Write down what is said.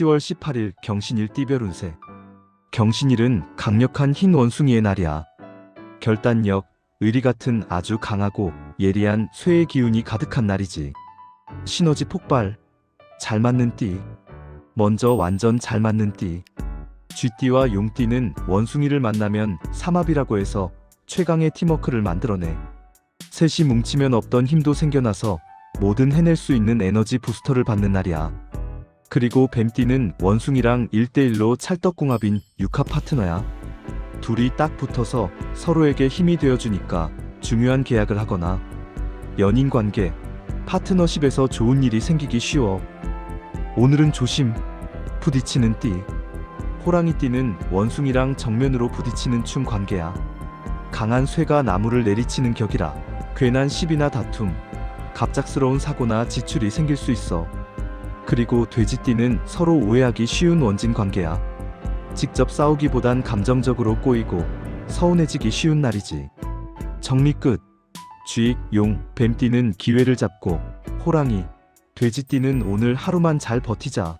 10월 18일 경신일 띠별운세. 경신일은 강력한 흰 원숭이의 날이야. 결단력, 의리 같은 아주 강하고 예리한 쇠의 기운이 가득한 날이지. 시너지 폭발. 잘 맞는 띠. 먼저 완전 잘 맞는 띠. 쥐띠와 용띠는 원숭이를 만나면 삼합이라고 해서 최강의 팀워크를 만들어내. 셋이 뭉치면 없던 힘도 생겨나서 뭐든 해낼 수 있는 에너지 부스터를 받는 날이야. 그리고 뱀띠는 원숭이랑 1대1로 찰떡궁합인 육합 파트너야. 둘이 딱 붙어서 서로에게 힘이 되어주니까 중요한 계약을 하거나 연인 관계, 파트너십에서 좋은 일이 생기기 쉬워. 오늘은 조심, 부딪히는 띠. 호랑이 띠는 원숭이랑 정면으로 부딪히는 춤 관계야. 강한 쇠가 나무를 내리치는 격이라 괜한 시비나 다툼, 갑작스러운 사고나 지출이 생길 수 있어. 그리고 돼지띠는 서로 오해하기 쉬운 원진 관계야. 직접 싸우기보단 감정적으로 꼬이고 서운해지기 쉬운 날이지. 정리 끝. 쥐, 용, 뱀띠는 기회를 잡고 호랑이, 돼지띠는 오늘 하루만 잘 버티자.